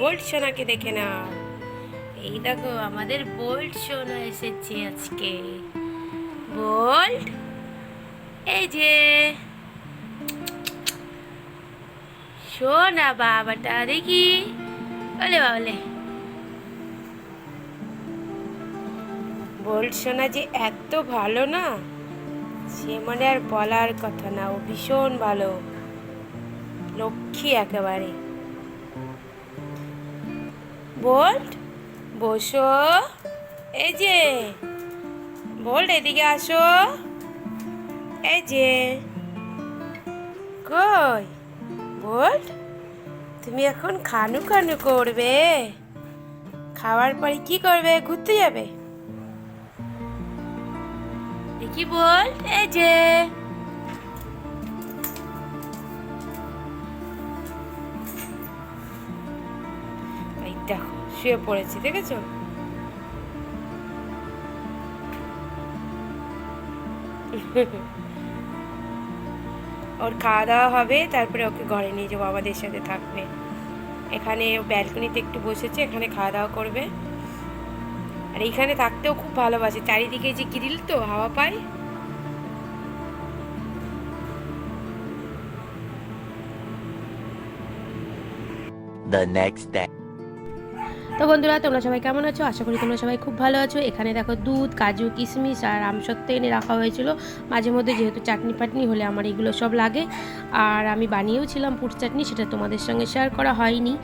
Bolt সোনাকে দেখে নাও। এই দেখো আমাদের বোল্ট সোনা এসেছে আজকে। বোল্ট? এই যে। সোনা বাবাটা দেখি। বলে বাবলে বোল্ট সোনা যে এত ভালো না সে মানে আর বলার কথা না। ও ভীষণ ভালো। লক্ষ্মী একেবারে। বোল্ট, বসো। এই যে, বোল্ট, এদিকে আসো। এই যে, কই? বোল্ট, তুমি এখন খানু খানু করবে। খাওয়ার পরে কি করবে? ঘুরতে যাবে। দেখি বল এই যে। শুয়ে পড়েছি, দেখেছ? ওর খাওয়া দাওয়া হবে, তারপরে ওকে ঘরে নিয়ে যাব, আমাদের সাথে থাকবে। এখানে ব্যালকনিতে একটু বসেছে, এখানে খাওয়া দাওয়া করবে। আর এইখানে থাকতেও খুব ভালোবাসে, চারিদিকে যে গ্রিল তো, হাওয়া পায়। The next day. তো বন্ধুরা তোমরা সবাই কেমন আছো? আশা করি তোমরা সবাই খুব ভালো আছো। এখানে দেখো দুধ কাজু কিশমিশ আর আমসত্ত্ব এনে রাখা হয়েছিল। মাঝে মধ্যে যেহেতু চাটনি ফাটনি হলে আমার এগুলো সব লাগে। আর আমি বানিয়েও ছিলাম পুট চাটনি সেটা তোমাদের সঙ্গে শেয়ার করা হয়নি।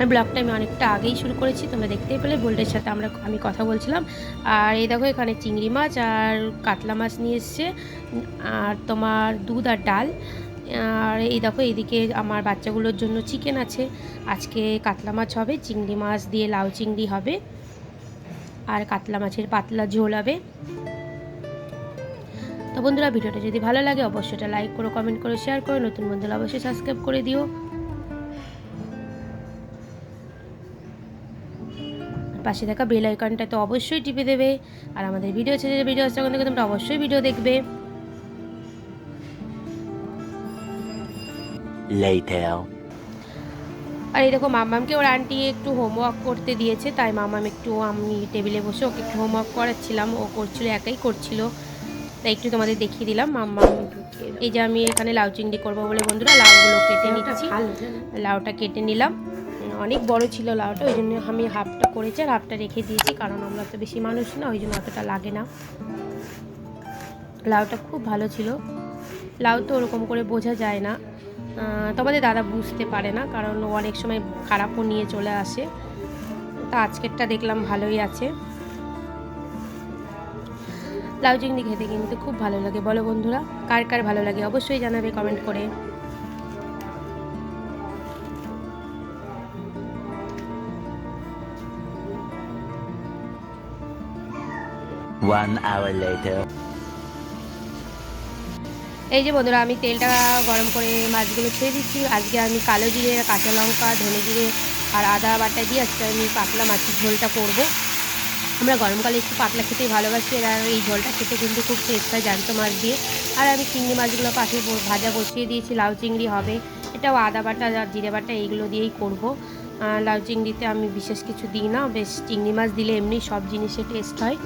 আর ব্লগটা আমি অনেকটা আগেই শুরু করেছি তোমরা দেখতেই পেলে। বোল্টের সাথে আমরা আমি কথা বলছিলাম। আর এই দেখো এখানে চিংড়ি মাছ আর কাতলা মাছ নিয়ে এসছে। আর তোমার দুধ আর ডাল। আর এই দেখো, এইদিকে আমার বাচ্চাগুলোর জন্য চিকেন আছে। আজকে কাতলা মাছ হবে, চিংড়ি মাছ দিয়ে লাউ চিংড়ি হবে, আর কাতলা মাছের পাতলা ঝোল হবে। তো বন্ধুরা, ভিডিওটা যদি ভালো লাগে, অবশ্যই এটা লাইক করো কমেন্ট করো শেয়ার করো, নতুন বন্ধুরা অবশ্যই সাবস্ক্রাইব করে দিও। পাশে থাকা বেল আইকনটা তো অবশ্যই টিপে দেবে, আর আমাদের ভিডিও ছেড়ে ভিডিও আসছে তোমরা অবশ্যই ভিডিও দেখবে। Later. আর এই দেখো মামামকে ওর আন্টি একটু হোমওয়ার্ক করতে দিয়েছে তাই মামাম একটু আমি টেবিলে বসে ওকে একটু হোমওয়ার্ক করাচ্ছিলাম ও করছিল একাই করছিল। তাই একটু তোমাদের দেখিয়ে দিলাম মাম্মাম এই যে আমি এখানে লাউ চিংড়ি করব বলে বন্ধুরা লাউগুলো কেটে নিচ্ছি। লাউটা কেটে নিলাম। অনেক বড় ছিল লাউটা ওই জন্য আমি হাফটা করেছি আর হাফটা রেখে দিয়েছি কারণ আমরা তো বেশি মানুষ না ওই জন্য অতটা লাগে না। লাউটা খুব ভালো ছিল। লাউ তো ওরকম করে বোঝা যায় না। তোমাদের দাদা বুঝতে পারে না, কারণ অনেক সময় খারাপও নিয়ে চলে আসে। তা আজকেরটা দেখলাম ভালোই আছে। লাউ চিংড়ি খেতে কিন্তু খুব ভালো লাগে। বলো বন্ধুরা, কার কার ভালো লাগে অবশ্যই জানাবে কমেন্ট করে। One hour later. এই যে বন্ধুরা, আমি তেলটা গরম করে মাছগুলো ছেড়ে দিচ্ছি। আজকে আমি কালো জিরে, কাঁচা লঙ্কা, ধনে জিরে আর আদা বাটা দিয়ে আজকে আমি পাতলা মাছের ঝোলটা করব। আমরা গরমকালে একটু পাতলা খেতেই ভালোবাসি, আর এই ঝোলটা খেতে কিন্তু খুব টেস্ট হয় জ্যান্ত মাছ দিয়ে। আর আমি চিংড়ি মাছগুলো পাশে ভাজা বসিয়ে দিয়েছি, লাউ চিংড়ি হবে। এটাও আদা বাটা আর জিরে বাটা এইগুলো দিয়েই করব। লাউ চিংড়িতে আমি বিশেষ কিছু দিই না, বেশ চিংড়ি মাছ দিলে এমনি সব জিনিসে টেস্ট হয়।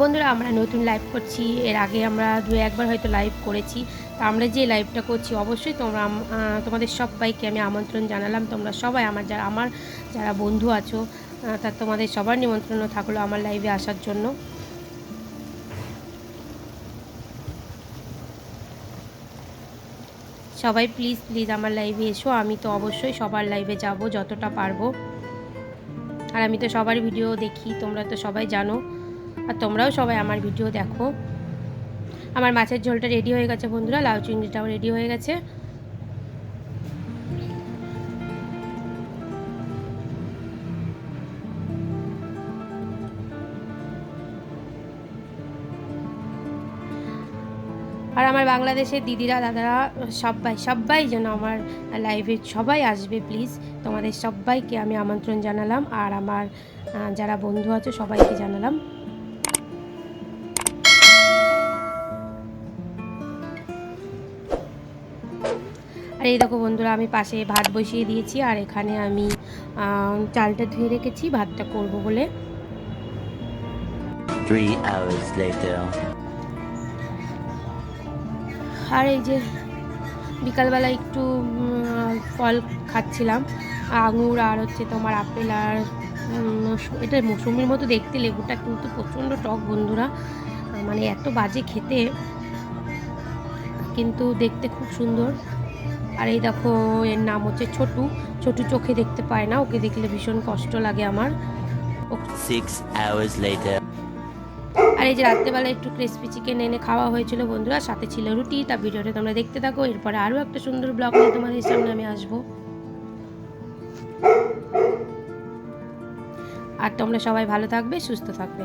বন্ধুরা, আমরা নতুন লাইভ করছি। এর আগে আমরা দু একবার হয়তো লাইভ করেছি। তা আমরা যে লাইভটা করছি, অবশ্যই তোমরা তোমাদের সবাইকে আমি আমন্ত্রণ জানালাম। তোমরা সবাই আমার যারা আমার যারা বন্ধু আছো তা তোমাদের সবার নিমন্ত্রণ থাকল আমার লাইভে আসার জন্য। সবাই প্লিজ প্লিজ আমার লাইভে এসো। আমি তো অবশ্যই সবার লাইভে যাব যতটা পারব। আর আমি তো সবার ভিডিও দেখি, তোমরা তো সবাই জানো। আর তোমরাও সবাই আমার ভিডিও দেখো। আমার মাছের ঝোলটা রেডি হয়ে গেছে বন্ধুরা, লাউ চিংড়িটাও রেডি হয়ে গেছে। আর আমার বাংলাদেশের দিদিরা, দাদারা সবাই সবাই যেন আমার লাইভে সবাই আসবে প্লিজ তোমাদের সবাইকে আমি আমন্ত্রণ জানালাম, আর আমার যারা বন্ধু আছে, সবাইকে জানালাম। আর এই দেখো বন্ধুরা আমি পাশে ভাত বসিয়ে দিয়েছি আর এখানে আমি চালটা ধুয়ে রেখেছি ভাতটা করব বলে. আর এই যে বিকালবেলা একটু ফল খাচ্ছিলাম আঙুর আর হচ্ছে তোমার আপেল আর এটা মৌসুমির মতো দেখতে লেবুটা কিন্তু প্রচণ্ড টক বন্ধুরা মানে এত বাজে খেতে কিন্তু দেখতে খুব সুন্দর আর এই দেখো এর নাম হচ্ছে ছোটু। ছোটু চোখে দেখতে পায় না ওকে দেখলে ভীষণ কষ্ট লাগে আমার. আর এই যে রাত্রেবেলা একটু ক্রিসপি চিকেন এনে খাওয়া হয়েছিল বন্ধুরা সাথে ছিল রুটি তা ভিডিওটা তোমরা দেখতে থাকো। এরপরে আরও একটা সুন্দর ব্লগ নিয়ে তোমাদের সামনে আমি আসব। আর তোমরা সবাই ভালো থাকবে সুস্থ থাকবে।